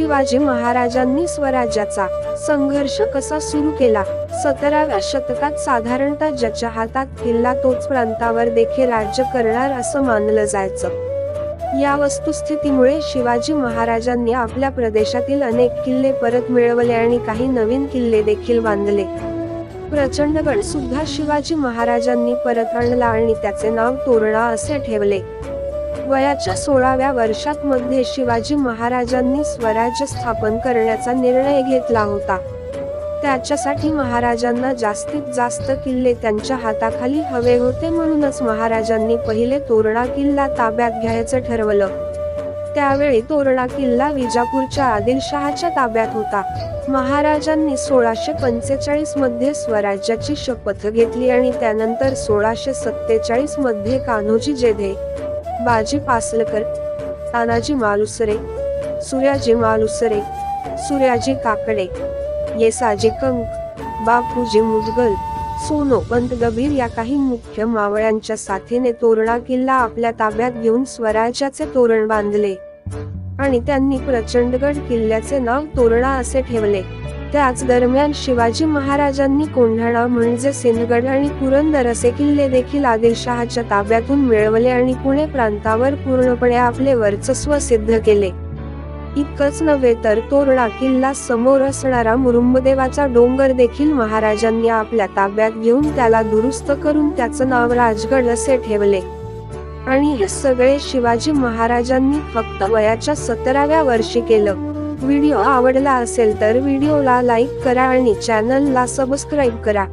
शिवाजी महाराजांनी स्वराज्याचा संघर्ष कसा सुरू केला? सतराव्या शतकात साधारणतः ज्याच्या हातात किल्ला तोच प्रांतावर देखील राज्य करणार असं मानलं जायचं. या वस्तुस्थितीमुळे शिवाजी महाराजांनी आपल्या प्रदेशातील अनेक किल्ले परत मिळवले आणि काही नवीन किल्ले देखील बांधले. प्रचंडगड सुद्धा शिवाजी महाराजांनी परत आणला आणि त्याचे नाव तोरणा असे ठेवले. वयाच्या सोळाव्या वर्षात मध्ये शिवाजी महाराजांनी स्वराज्य स्थापन करण्याचा निर्णय घेतला होता. त्याच्यासाठी महाराजांना जास्तीत जास्त किल्ले त्यांच्या हाताखाली हवे होते म्हणूनच महाराजांनी पहिले तोरणा किल्ला ताब्यात घ्यायचं ठरवलं. त्यावेळी तोरणा किल्ला विजापूरच्या आदिलशहाच्या ताब्यात होता. महाराजांनी सोळाशे पंचेचाळीसमध्ये स्वराज्याची शपथ घेतली आणि त्यानंतर सोळाशे सत्तेचाळीसमध्ये कान्होजी जेधे बाजी पासलकर तानाजी मालुसरे सूर्याजी मालुसरे सूर्याजी काकडे येसाजी कंक बापूजी मुदगल सोनोपंत गभीर या काही मुख्य मावळ्यांच्या साथीने तोरणा किल्ला आपल्या ताब्यात घेऊन स्वराज्याचे तोरण बांधले. आणि त्यांनी प्रचंडगड किल्ल्याचे नाव तोरणा असे ठेवले. त्याच दरम्यान शिवाजी महाराजांनी कोंढाणा म्हणजे सिंहगड आणि पुरंदर असे किल्ले देखील आदिलशहाच्या ताब्यातून मिळवले आणि पुणे प्रांतावर पूर्णपणे आपले वर्चस्व सिद्ध केले. इतकंच नव्हे तर तोरणा किल्ला समोर असणारा मुरुंबदेवाचा डोंगर देखील महाराजांनी आपल्या ताब्यात घेऊन त्याला दुरुस्त करून त्याचं नाव राजगड असे ठेवले. आणि हे सगळे शिवाजी महाराजांनी फक्त वयाच्या सतराव्या वर्षी केलं. व्हिडिओ आवडला असेल तर व्हिडिओला लाईक करा आणि चॅनलला सबस्क्राईब करा.